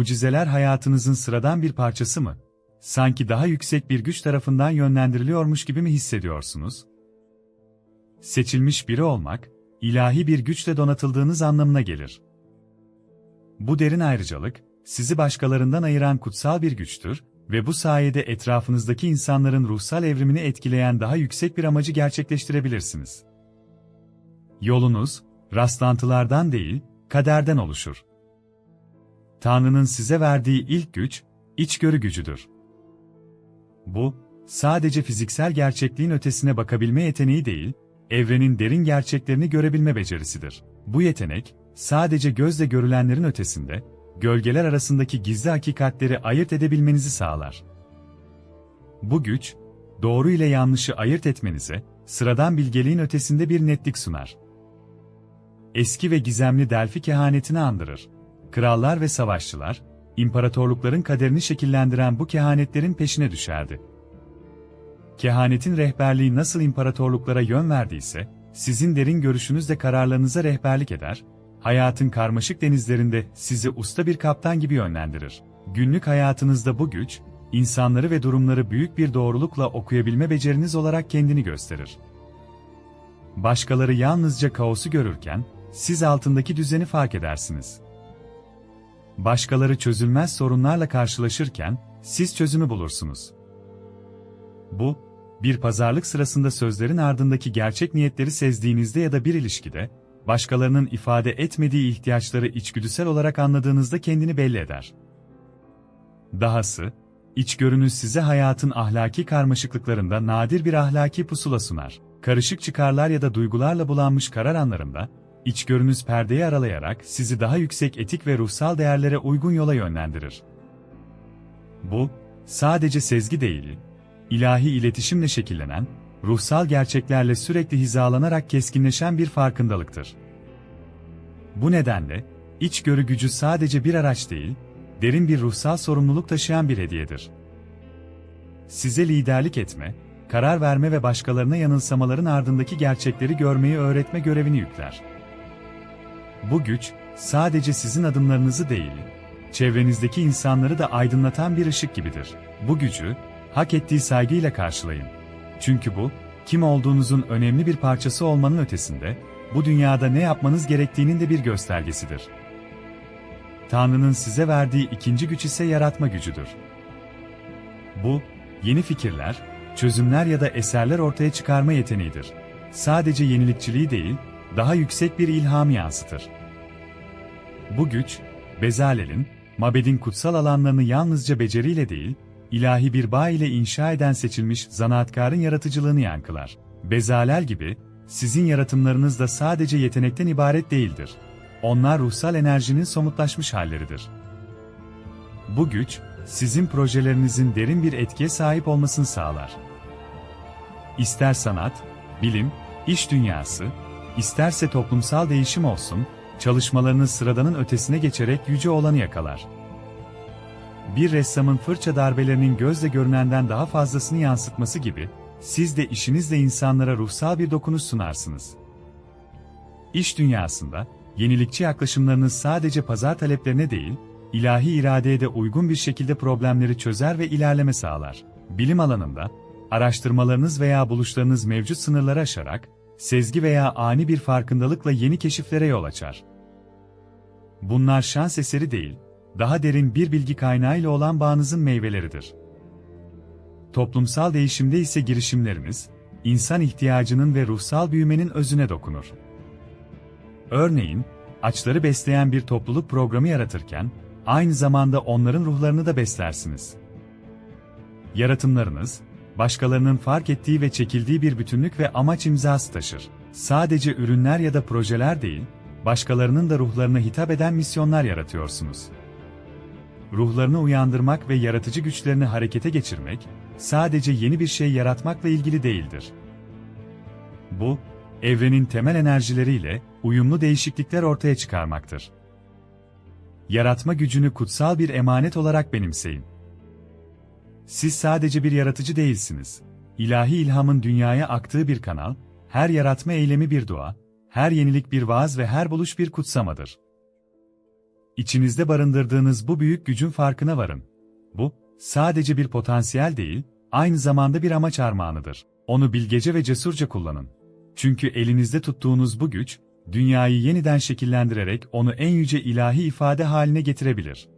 Mucizeler hayatınızın sıradan bir parçası mı? Sanki daha yüksek bir güç tarafından yönlendiriliyormuş gibi mi hissediyorsunuz? Seçilmiş biri olmak, ilahi bir güçle donatıldığınız anlamına gelir. Bu derin ayrıcalık, sizi başkalarından ayıran kutsal bir güçtür ve bu sayede etrafınızdaki insanların ruhsal evrimini etkileyen daha yüksek bir amacı gerçekleştirebilirsiniz. Yolunuz, rastlantılardan değil, kaderden oluşur. Tanrı'nın size verdiği ilk güç, içgörü gücüdür. Bu, sadece fiziksel gerçekliğin ötesine bakabilme yeteneği değil, evrenin derin gerçeklerini görebilme becerisidir. Bu yetenek, sadece gözle görülenlerin ötesinde, gölgeler arasındaki gizli hakikatleri ayırt edebilmenizi sağlar. Bu güç, doğru ile yanlışı ayırt etmenize, sıradan bilgeliğin ötesinde bir netlik sunar. Eski ve gizemli Delphi kehanetini andırır. Krallar ve savaşçılar, imparatorlukların kaderini şekillendiren bu kehanetlerin peşine düşerdi. Kehanetin rehberliği nasıl imparatorluklara yön verdiyse, sizin derin görüşünüz de kararlarınıza rehberlik eder, hayatın karmaşık denizlerinde sizi usta bir kaptan gibi yönlendirir. Günlük hayatınızda bu güç, insanları ve durumları büyük bir doğrulukla okuyabilme beceriniz olarak kendini gösterir. Başkaları yalnızca kaosu görürken, siz altındaki düzeni fark edersiniz. Başkaları çözülmez sorunlarla karşılaşırken, siz çözümü bulursunuz. Bu, bir pazarlık sırasında sözlerin ardındaki gerçek niyetleri sezdiğinizde ya da bir ilişkide, başkalarının ifade etmediği ihtiyaçları içgüdüsel olarak anladığınızda kendini belli eder. Dahası, içgörünüz size hayatın ahlaki karmaşıklıklarında nadir bir ahlaki pusula sunar. Karışık çıkarlar ya da duygularla bulanmış karar anlarında, içgörünüz perdeyi aralayarak sizi daha yüksek etik ve ruhsal değerlere uygun yola yönlendirir. Bu, sadece sezgi değil, ilahi iletişimle şekillenen, ruhsal gerçeklerle sürekli hizalanarak keskinleşen bir farkındalıktır. Bu nedenle, içgörü gücü sadece bir araç değil, derin bir ruhsal sorumluluk taşıyan bir hediyedir. Size liderlik etme, karar verme ve başkalarına yanılsamaların ardındaki gerçekleri görmeyi öğretme görevini yükler. Bu güç, sadece sizin adımlarınızı değil, çevrenizdeki insanları da aydınlatan bir ışık gibidir. Bu gücü, hak ettiği saygıyla karşılayın. Çünkü bu, kim olduğunuzun önemli bir parçası olmanın ötesinde, bu dünyada ne yapmanız gerektiğinin de bir göstergesidir. Tanrı'nın size verdiği ikinci güç ise yaratma gücüdür. Bu, yeni fikirler, çözümler ya da eserler ortaya çıkarma yeteneğidir. Sadece yenilikçiliği değil, daha yüksek bir ilhamı yansıtır. Bu güç, Bezalel'in, Mabed'in kutsal alanlarını yalnızca beceriyle değil, ilahi bir bağ ile inşa eden seçilmiş zanaatkarın yaratıcılığını yankılar. Bezalel gibi, sizin yaratımlarınız da sadece yetenekten ibaret değildir. Onlar ruhsal enerjinin somutlaşmış halleridir. Bu güç, sizin projelerinizin derin bir etkiye sahip olmasını sağlar. İster sanat, bilim, iş dünyası, isterse toplumsal değişim olsun, çalışmalarınız sıradanın ötesine geçerek yüce olanı yakalar bir ressamın fırça darbelerinin gözle görünenden daha fazlasını yansıtması gibi, siz de işinizle insanlara ruhsal bir dokunuş sunarsınız. İş dünyasında, yenilikçi yaklaşımlarınız sadece pazar taleplerine değil, ilahi iradeye de uygun bir şekilde problemleri çözer ve ilerleme sağlar. Bilim alanında, araştırmalarınız veya buluşlarınız mevcut sınırları aşarak, sezgi veya ani bir farkındalıkla yeni keşiflere yol açar. Bunlar şans eseri değil, daha derin bir bilgi kaynağıyla olan bağınızın meyveleridir. Toplumsal değişimde ise girişimleriniz, insan ihtiyacının ve ruhsal büyümenin özüne dokunur. Örneğin, açları besleyen bir topluluk programı yaratırken, aynı zamanda onların ruhlarını da beslersiniz. Yaratımlarınız, başkalarının fark ettiği ve çekildiği bir bütünlük ve amaç imzası taşır. Sadece ürünler ya da projeler değil, başkalarının da ruhlarına hitap eden misyonlar yaratıyorsunuz ruhlarını uyandırmak ve yaratıcı güçlerini harekete geçirmek, sadece yeni bir şey yaratmakla ilgili değildir. Bu, evrenin temel enerjileriyle uyumlu değişiklikler ortaya çıkarmaktır. Yaratma gücünü kutsal bir emanet olarak benimseyin. Siz sadece bir yaratıcı değilsiniz. İlahi ilhamın dünyaya aktığı bir kanal, her yaratma eylemi bir dua, her yenilik bir vaaz ve her buluş bir kutsamadır. içinizde barındırdığınız bu büyük gücün farkına varın. Bu, sadece bir potansiyel değil, aynı zamanda bir amaç armağanıdır. Onu bilgece ve cesurca kullanın. Çünkü elinizde tuttuğunuz bu güç, dünyayı yeniden şekillendirerek onu en yüce ilahi ifade haline getirebilir.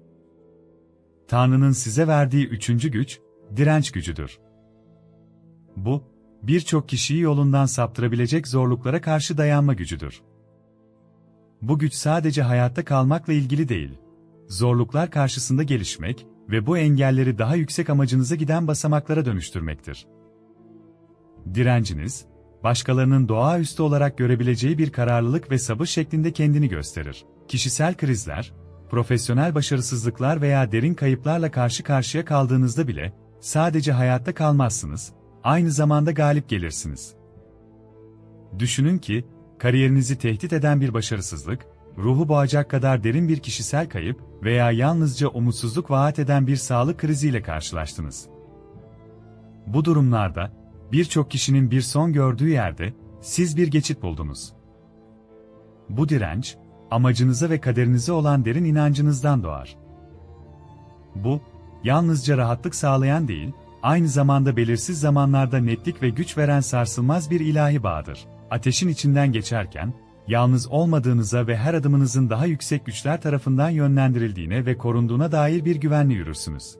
Tanrı'nın size verdiği üçüncü güç, direnç gücüdür. Bu, birçok kişiyi yolundan saptırabilecek zorluklara karşı dayanma gücüdür. Bu güç sadece hayatta kalmakla ilgili değil. Zorluklar karşısında gelişmek ve bu engelleri daha yüksek amacınıza giden basamaklara dönüştürmektir. Direnciniz, başkalarının doğaüstü olarak görebileceği bir kararlılık ve sabır şeklinde kendini gösterir. Kişisel krizler, profesyonel başarısızlıklar veya derin kayıplarla karşı karşıya kaldığınızda bile sadece hayatta kalmazsınız, aynı zamanda galip gelirsiniz. Düşünün ki, kariyerinizi tehdit eden bir başarısızlık, ruhu boğacak kadar derin bir kişisel kayıp veya yalnızca umutsuzluk vaat eden bir sağlık kriziyle karşılaştınız. Bu durumlarda, birçok kişinin bir son gördüğü yerde, siz bir geçit buldunuz. Bu direnç, amacınıza ve kaderinize olan derin inancınızdan doğar. Bu, yalnızca rahatlık sağlayan değil, aynı zamanda belirsiz zamanlarda netlik ve güç veren sarsılmaz bir ilahi bağdır. Ateşin içinden geçerken, yalnız olmadığınıza ve her adımınızın daha yüksek güçler tarafından yönlendirildiğine ve korunduğuna dair bir güvenle yürürsünüz.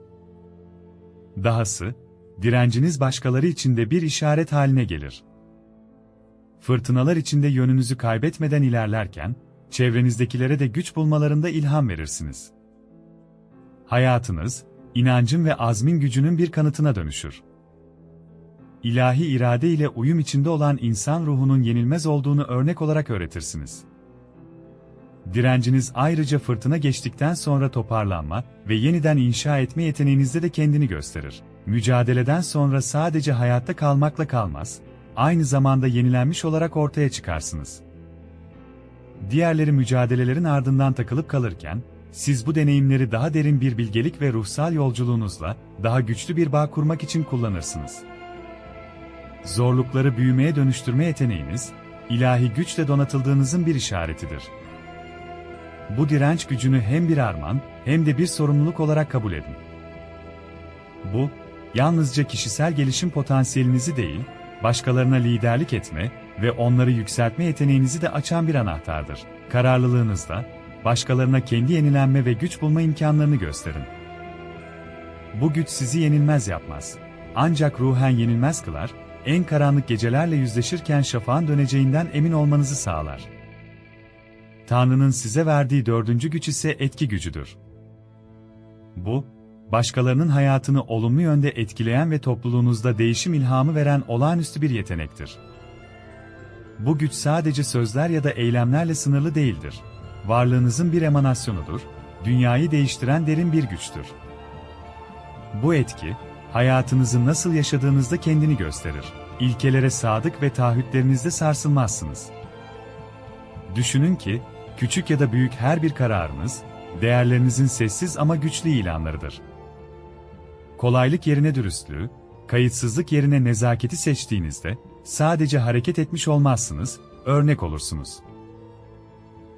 Dahası, direnciniz başkaları için de bir işaret haline gelir. Fırtınalar içinde yönünüzü kaybetmeden ilerlerken, çevrenizdekilere de güç bulmalarında ilham verirsiniz. Hayatınız, inancın ve azmin gücünün bir kanıtına dönüşür. İlahi irade ile uyum içinde olan insan ruhunun yenilmez olduğunu örnek olarak öğretirsiniz. Direnciniz ayrıca fırtına geçtikten sonra toparlanma ve yeniden inşa etme yeteneğinizde de kendini gösterir. Mücadeleden sonra sadece hayatta kalmakla kalmaz, aynı zamanda yenilenmiş olarak ortaya çıkarsınız. Diğerleri mücadelelerin ardından takılıp kalırken, siz bu deneyimleri daha derin bir bilgelik ve ruhsal yolculuğunuzla daha güçlü bir bağ kurmak için kullanırsınız. Zorlukları büyümeye dönüştürme yeteneğiniz, ilahi güçle donatıldığınızın bir işaretidir. Bu direnç gücünü hem bir armağan hem de bir sorumluluk olarak kabul edin. Bu, yalnızca kişisel gelişim potansiyelinizi değil, başkalarına liderlik etme ve onları yükseltme yeteneğinizi de açan bir anahtardır. Kararlılığınızda, başkalarına kendi yenilenme ve güç bulma imkanlarını gösterin. Bu güç sizi yenilmez yapmaz. Ancak ruhen yenilmez kılar, en karanlık gecelerle yüzleşirken şafağın döneceğinden emin olmanızı sağlar. Tanrı'nın size verdiği dördüncü güç ise etki gücüdür. Bu, başkalarının hayatını olumlu yönde etkileyen ve topluluğunuzda değişim ilhamı veren olağanüstü bir yetenektir. Bu güç sadece sözler ya da eylemlerle sınırlı değildir. Varlığınızın bir emanasyonudur, dünyayı değiştiren derin bir güçtür. Bu etki, hayatınızı nasıl yaşadığınızda kendini gösterir. İlkelere sadık ve taahhütlerinizde sarsılmazsınız. Düşünün ki, küçük ya da büyük her bir kararınız, değerlerinizin sessiz ama güçlü ilanlarıdır. Kolaylık yerine dürüstlüğü, kayıtsızlık yerine nezaketi seçtiğinizde, sadece hareket etmiş olmazsınız, örnek olursunuz.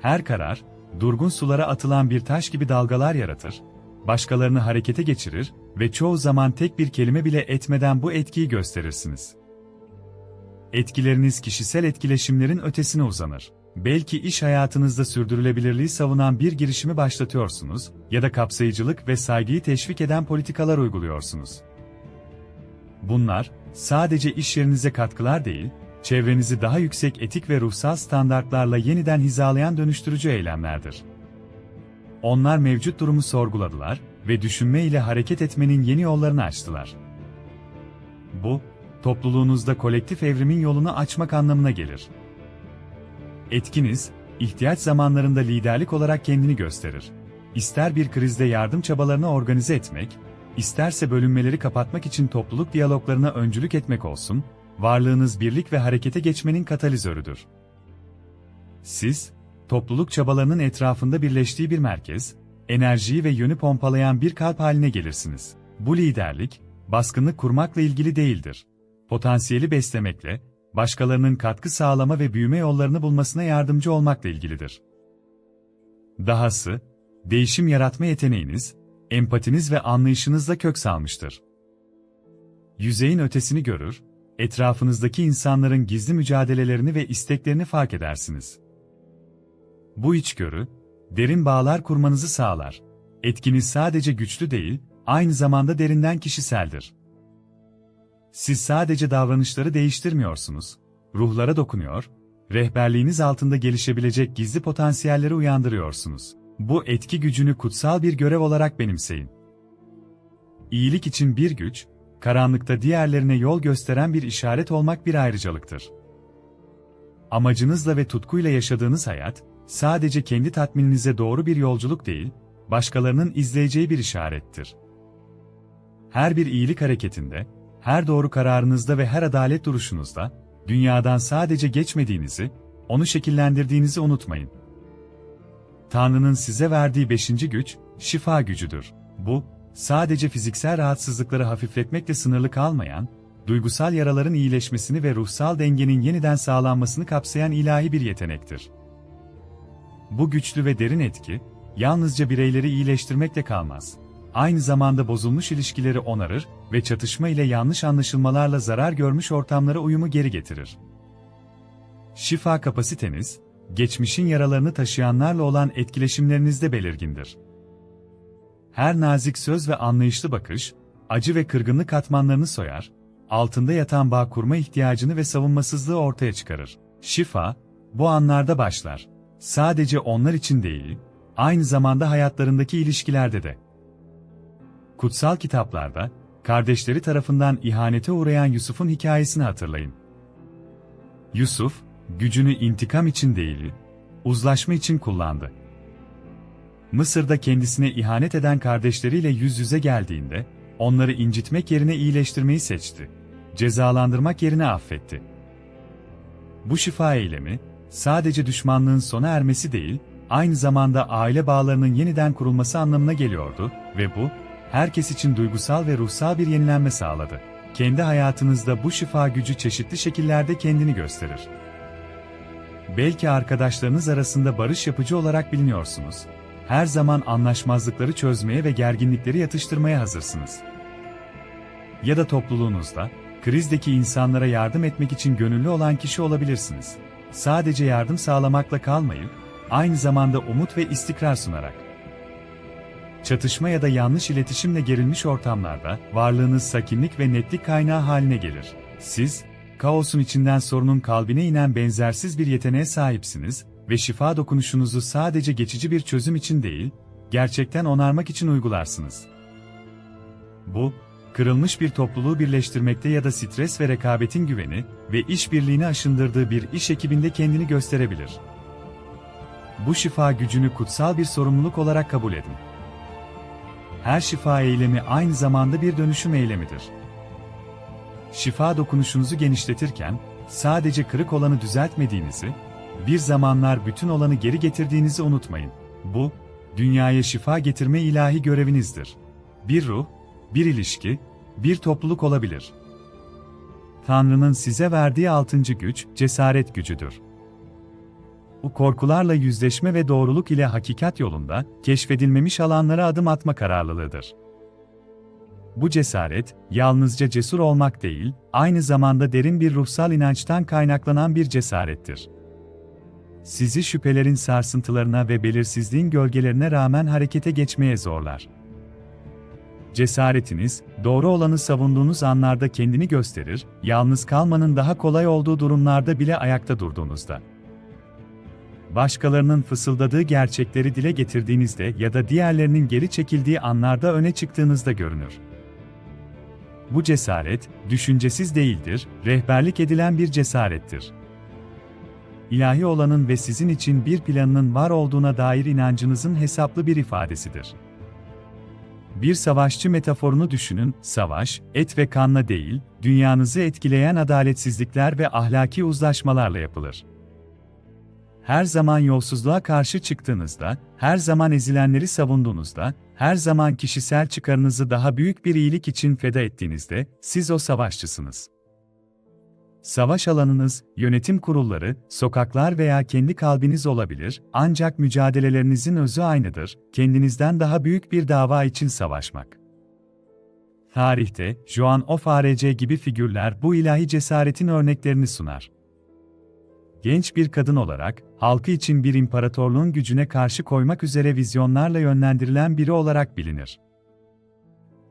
Her karar, durgun sulara atılan bir taş gibi dalgalar yaratır, başkalarını harekete geçirir ve çoğu zaman tek bir kelime bile etmeden bu etkiyi gösterirsiniz. Etkileriniz kişisel etkileşimlerin ötesine uzanır. Belki iş hayatınızda sürdürülebilirliği savunan bir girişimi başlatıyorsunuz ya da kapsayıcılık ve saygıyı teşvik eden politikalar uyguluyorsunuz. Bunlar, sadece iş yerinize katkılar değil, çevrenizi daha yüksek etik ve ruhsal standartlarla yeniden hizalayan dönüştürücü eylemlerdir. Onlar mevcut durumu sorguladılar ve düşünme ile hareket etmenin yeni yollarını açtılar. Bu, topluluğunuzda kolektif evrimin yolunu açmak anlamına gelir. Etkiniz, ihtiyaç zamanlarında liderlik olarak kendini gösterir. İster bir krizde yardım çabalarını organize etmek, isterse bölünmeleri kapatmak için topluluk diyaloglarına öncülük etmek olsun, varlığınız birlik ve harekete geçmenin katalizörüdür. Siz, topluluk çabalarının etrafında birleştiği bir merkez, enerjiyi ve yönü pompalayan bir kalp haline gelirsiniz. Bu liderlik, baskınlık kurmakla ilgili değildir. Potansiyeli beslemekle, başkalarının katkı sağlama ve büyüme yollarını bulmasına yardımcı olmakla ilgilidir. Dahası, değişim yaratma yeteneğiniz, empatiniz ve anlayışınızla kök salmıştır. Yüzeyin ötesini görür, etrafınızdaki insanların gizli mücadelelerini ve isteklerini fark edersiniz. Bu içgörü, derin bağlar kurmanızı sağlar. Etkiniz sadece güçlü değil, aynı zamanda derinden kişiseldir. Siz sadece davranışları değiştirmiyorsunuz, ruhlara dokunuyor, rehberliğiniz altında gelişebilecek gizli potansiyelleri uyandırıyorsunuz. Bu etki gücünü kutsal bir görev olarak benimseyin. İyilik için bir güç, karanlıkta diğerlerine yol gösteren bir işaret olmak bir ayrıcalıktır. Amacınızla ve tutkuyla yaşadığınız hayat, sadece kendi tatmininize doğru bir yolculuk değil, başkalarının izleyeceği bir işarettir. Her bir iyilik hareketinde, her doğru kararınızda ve her adalet duruşunuzda, dünyadan sadece geçmediğinizi, onu şekillendirdiğinizi unutmayın. Tanrı'nın size verdiği beşinci güç, şifa gücüdür. Bu, sadece fiziksel rahatsızlıkları hafifletmekle sınırlı kalmayan, duygusal yaraların iyileşmesini ve ruhsal dengenin yeniden sağlanmasını kapsayan ilahi bir yetenektir. Bu güçlü ve derin etki, yalnızca bireyleri iyileştirmekle kalmaz. Aynı zamanda bozulmuş ilişkileri onarır ve çatışma ile yanlış anlaşılmalarla zarar görmüş ortamlara uyumu geri getirir. Şifa kapasiteniz, geçmişin yaralarını taşıyanlarla olan etkileşimlerinizde belirgindir. Her nazik söz ve anlayışlı bakış, acı ve kırgınlık katmanlarını soyar, altında yatan bağ kurma ihtiyacını ve savunmasızlığı ortaya çıkarır. Şifa, bu anlarda başlar. Sadece onlar için değil, aynı zamanda hayatlarındaki ilişkilerde de. Kutsal kitaplarda, kardeşleri tarafından ihanete uğrayan Yusuf'un hikayesini hatırlayın. Yusuf, gücünü intikam için değil, uzlaşma için kullandı. Mısır'da kendisine ihanet eden kardeşleriyle yüz yüze geldiğinde, onları incitmek yerine iyileştirmeyi seçti. Cezalandırmak yerine affetti. Bu şifa eylemi, sadece düşmanlığın sona ermesi değil, aynı zamanda aile bağlarının yeniden kurulması anlamına geliyordu ve bu, herkes için duygusal ve ruhsal bir yenilenme sağladı. Kendi hayatınızda bu şifa gücü çeşitli şekillerde kendini gösterir. Belki arkadaşlarınız arasında barış yapıcı olarak biliniyorsunuz. Her zaman anlaşmazlıkları çözmeye ve gerginlikleri yatıştırmaya hazırsınız. Ya da topluluğunuzda, krizdeki insanlara yardım etmek için gönüllü olan kişi olabilirsiniz. Sadece yardım sağlamakla kalmayıp, aynı zamanda umut ve istikrar sunarak. Çatışma ya da yanlış iletişimle gerilmiş ortamlarda, varlığınız sakinlik ve netlik kaynağı haline gelir. Siz, kaosun içinden sorunun kalbine inen benzersiz bir yeteneğe sahipsiniz ve şifa dokunuşunuzu sadece geçici bir çözüm için değil, gerçekten onarmak için uygularsınız. Bu, kırılmış bir topluluğu birleştirmekte ya da stres ve rekabetin güveni ve işbirliğini aşındırdığı bir iş ekibinde kendini gösterebilir. Bu şifa gücünü kutsal bir sorumluluk olarak kabul edin. Her şifa eylemi aynı zamanda bir dönüşüm eylemidir. Şifa dokunuşunuzu genişletirken, sadece kırık olanı düzeltmediğinizi, bir zamanlar bütün olanı geri getirdiğinizi unutmayın. Bu, dünyaya şifa getirme ilahi görevinizdir. Bir ruh, bir ilişki, bir topluluk olabilir. Tanrı'nın size verdiği altıncı güç, cesaret gücüdür. Bu korkularla yüzleşme ve doğruluk ile hakikat yolunda, keşfedilmemiş alanlara adım atma kararlılığıdır. Bu cesaret, yalnızca cesur olmak değil, aynı zamanda derin bir ruhsal inançtan kaynaklanan bir cesarettir. Sizi şüphelerin sarsıntılarına ve belirsizliğin gölgelerine rağmen harekete geçmeye zorlar. Cesaretiniz, doğru olanı savunduğunuz anlarda kendini gösterir, yalnız kalmanın daha kolay olduğu durumlarda bile ayakta durduğunuzda. Başkalarının fısıldadığı gerçekleri dile getirdiğinizde ya da diğerlerinin geri çekildiği anlarda öne çıktığınızda görünür. Bu cesaret, düşüncesiz değildir, rehberlik edilen bir cesarettir. İlahi olanın ve sizin için bir planının var olduğuna dair inancınızın hesaplı bir ifadesidir. Bir savaşçı metaforunu düşünün, savaş, et ve kanla değil, dünyanızı etkileyen adaletsizlikler ve ahlaki uzlaşmalarla yapılır. Her zaman yolsuzluğa karşı çıktığınızda, her zaman ezilenleri savunduğunuzda, her zaman kişisel çıkarınızı daha büyük bir iyilik için feda ettiğinizde, siz o savaşçısınız. Savaş alanınız, yönetim kurulları, sokaklar veya kendi kalbiniz olabilir, ancak mücadelelerinizin özü aynıdır, kendinizden daha büyük bir dava için savaşmak. Tarihte, Joan of Arc gibi figürler bu ilahi cesaretin örneklerini sunar. Genç bir kadın olarak, halkı için bir imparatorluğun gücüne karşı koymak üzere vizyonlarla yönlendirilen biri olarak bilinir.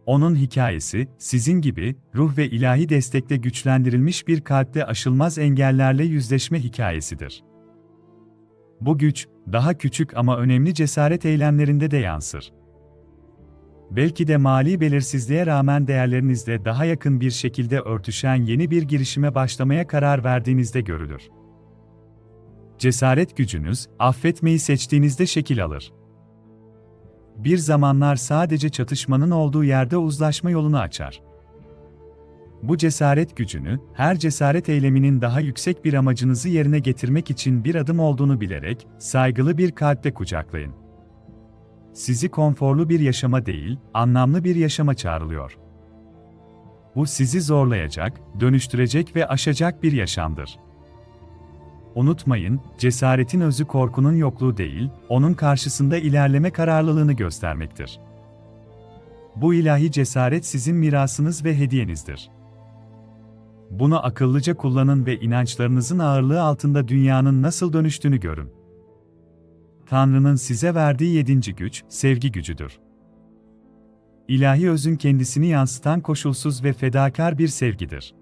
Onun hikayesi, sizin gibi, ruh ve ilahi destekle güçlendirilmiş bir kalpte aşılmaz engellerle yüzleşme hikayesidir. Bu güç, daha küçük ama önemli cesaret eylemlerinde de yansır. Belki de mali belirsizliğe rağmen değerlerinizle daha yakın bir şekilde örtüşen yeni bir girişime başlamaya karar verdiğinizde görülür. Cesaret gücünüz, affetmeyi seçtiğinizde şekil alır. Bir zamanlar sadece çatışmanın olduğu yerde uzlaşma yolunu açar. Bu cesaret gücünü, her cesaret eyleminin daha yüksek bir amacınızı yerine getirmek için bir adım olduğunu bilerek, saygılı bir kalple kucaklayın. Sizi konforlu bir yaşama değil, anlamlı bir yaşama çağrılıyor. Bu sizi zorlayacak, dönüştürecek ve aşacak bir yaşamdır. Unutmayın, cesaretin özü korkunun yokluğu değil, onun karşısında ilerleme kararlılığını göstermektir. Bu ilahi cesaret sizin mirasınız ve hediyenizdir. Bunu akıllıca kullanın ve inançlarınızın ağırlığı altında dünyanın nasıl dönüştüğünü görün. Tanrı'nın size verdiği yedinci güç, sevgi gücüdür. İlahi özün kendisini yansıtan koşulsuz ve fedakar bir sevgidir.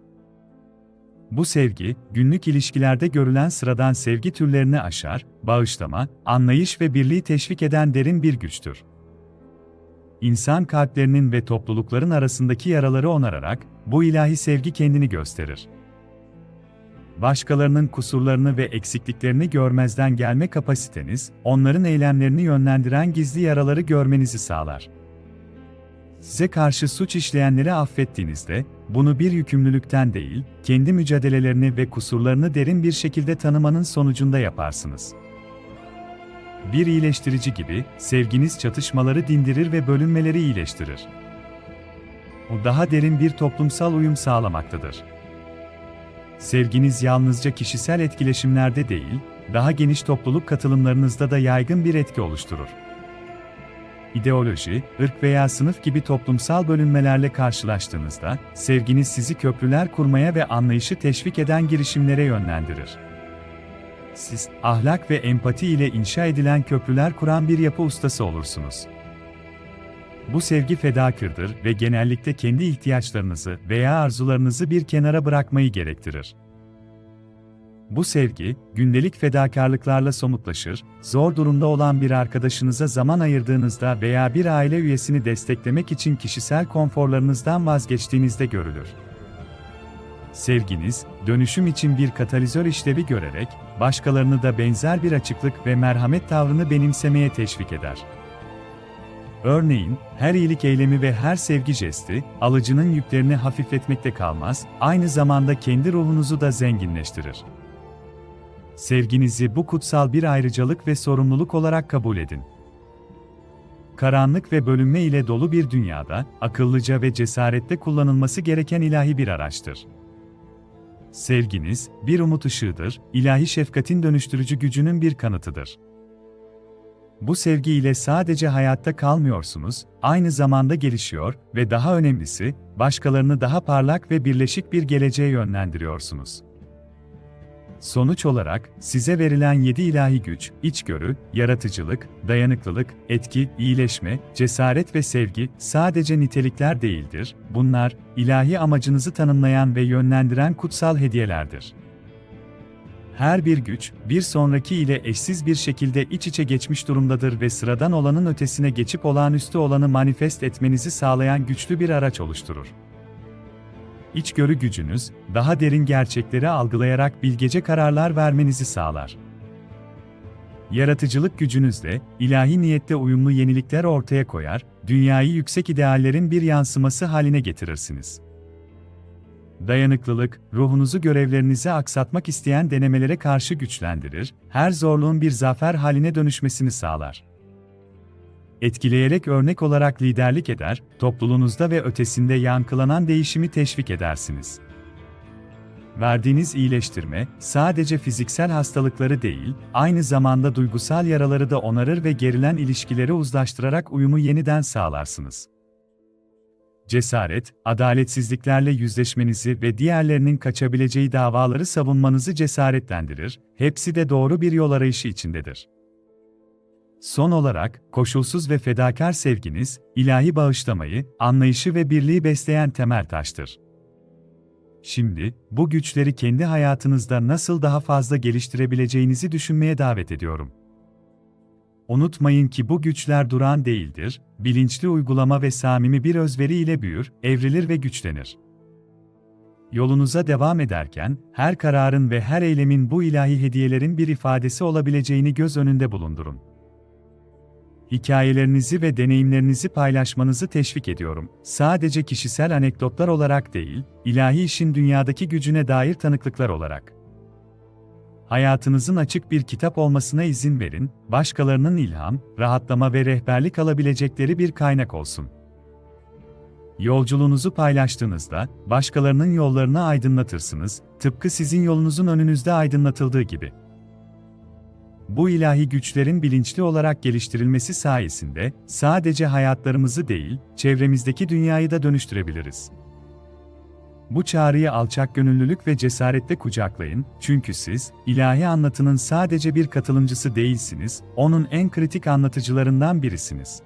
Bu sevgi, günlük ilişkilerde görülen sıradan sevgi türlerini aşar, bağışlama, anlayış ve birliği teşvik eden derin bir güçtür. İnsan kalplerinin ve toplulukların arasındaki yaraları onararak, bu ilahi sevgi kendini gösterir. Başkalarının kusurlarını ve eksikliklerini görmezden gelme kapasiteniz, onların eylemlerini yönlendiren gizli yaraları görmenizi sağlar. Size karşı suç işleyenleri affettiğinizde, bunu bir yükümlülükten değil, kendi mücadelelerini ve kusurlarını derin bir şekilde tanımanın sonucunda yaparsınız. Bir iyileştirici gibi, sevginiz çatışmaları dindirir ve bölünmeleri iyileştirir. O daha derin bir toplumsal uyum sağlamaktadır. Sevginiz yalnızca kişisel etkileşimlerde değil, daha geniş topluluk katılımlarınızda da yaygın bir etki oluşturur ideoloji, ırk veya sınıf gibi toplumsal bölünmelerle karşılaştığınızda, sevginiz sizi köprüler kurmaya ve anlayışı teşvik eden girişimlere yönlendirir. Siz, ahlak ve empati ile inşa edilen köprüler kuran bir yapı ustası olursunuz. Bu sevgi fedakırdır ve genellikle kendi ihtiyaçlarınızı veya arzularınızı bir kenara bırakmayı gerektirir. Bu sevgi, gündelik fedakarlıklarla somutlaşır, zor durumda olan bir arkadaşınıza zaman ayırdığınızda veya bir aile üyesini desteklemek için kişisel konforlarınızdan vazgeçtiğinizde görülür. Sevginiz, dönüşüm için bir katalizör işlevi görerek, başkalarını da benzer bir açıklık ve merhamet tavrını benimsemeye teşvik eder. Örneğin, her iyilik eylemi ve her sevgi jesti, alıcının yüklerini hafifletmekte kalmaz, aynı zamanda kendi ruhunuzu da zenginleştirir. Sevginizi bu kutsal bir ayrıcalık ve sorumluluk olarak kabul edin. Karanlık ve bölünme ile dolu bir dünyada, akıllıca ve cesaretle kullanılması gereken ilahi bir araçtır. Sevginiz, bir umut ışığıdır, ilahi şefkatin dönüştürücü gücünün bir kanıtıdır. Bu sevgi ile sadece hayatta kalmıyorsunuz, aynı zamanda gelişiyor ve daha önemlisi, başkalarını daha parlak ve birleşik bir geleceğe yönlendiriyorsunuz. Sonuç olarak, size verilen yedi ilahi güç, içgörü, yaratıcılık, dayanıklılık, etki, iyileşme, cesaret ve sevgi sadece nitelikler değildir, bunlar, ilahi amacınızı tanımlayan ve yönlendiren kutsal hediyelerdir. Her bir güç, bir sonraki ile eşsiz bir şekilde iç içe geçmiş durumdadır ve sıradan olanın ötesine geçip olağanüstü olanı manifest etmenizi sağlayan güçlü bir araç oluşturur. İçgörü gücünüz, daha derin gerçekleri algılayarak bilgece kararlar vermenizi sağlar. Yaratıcılık gücünüzle, ilahi niyette uyumlu yenilikler ortaya koyar, dünyayı yüksek ideallerin bir yansıması haline getirirsiniz. Dayanıklılık, ruhunuzu görevlerinizi aksatmak isteyen denemelere karşı güçlendirir, her zorluğun bir zafer haline dönüşmesini sağlar etkileyerek örnek olarak liderlik eder, topluluğunuzda ve ötesinde yankılanan değişimi teşvik edersiniz. verdiğiniz iyileştirme, sadece fiziksel hastalıkları değil, aynı zamanda duygusal yaraları da onarır ve gerilen ilişkileri uzlaştırarak uyumu yeniden sağlarsınız. Cesaret, adaletsizliklerle yüzleşmenizi ve diğerlerinin kaçabileceği davaları savunmanızı cesaretlendirir, hepsi de doğru bir yol arayışı içindedir. Son olarak, koşulsuz ve fedakar sevginiz, ilahi bağışlamayı, anlayışı ve birliği besleyen temel taştır. Şimdi, bu güçleri kendi hayatınızda nasıl daha fazla geliştirebileceğinizi düşünmeye davet ediyorum. Unutmayın ki bu güçler duran değildir, bilinçli uygulama ve samimi bir özveri ile büyür, evrilir ve güçlenir. Yolunuza devam ederken, her kararın ve her eylemin bu ilahi hediyelerin bir ifadesi olabileceğini göz önünde bulundurun. Hikayelerinizi ve deneyimlerinizi paylaşmanızı teşvik ediyorum. Sadece kişisel anekdotlar olarak değil, ilahi işin dünyadaki gücüne dair tanıklıklar olarak. Hayatınızın açık bir kitap olmasına izin verin, başkalarının ilham, rahatlama ve rehberlik alabilecekleri bir kaynak olsun. Yolculuğunuzu paylaştığınızda, başkalarının yollarını aydınlatırsınız, tıpkı sizin yolunuzun önünüzde aydınlatıldığı gibi. Bu ilahi güçlerin bilinçli olarak geliştirilmesi sayesinde sadece hayatlarımızı değil, çevremizdeki dünyayı da dönüştürebiliriz. Bu çağrıyı alçak gönüllülük ve cesaretle kucaklayın, çünkü siz, ilahi anlatının sadece bir katılımcısı değilsiniz, onun en kritik anlatıcılarından birisiniz.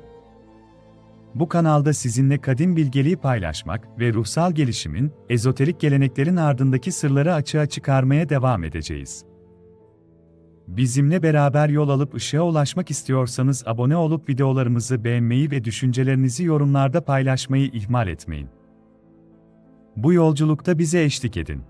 Bu kanalda sizinle kadim bilgeliği paylaşmak ve ruhsal gelişimin, ezoterik geleneklerin ardındaki sırları açığa çıkarmaya devam edeceğiz. Bizimle beraber yol alıp ışığa ulaşmak istiyorsanız abone olup videolarımızı beğenmeyi ve düşüncelerinizi yorumlarda paylaşmayı ihmal etmeyin. Bu yolculukta bize eşlik edin.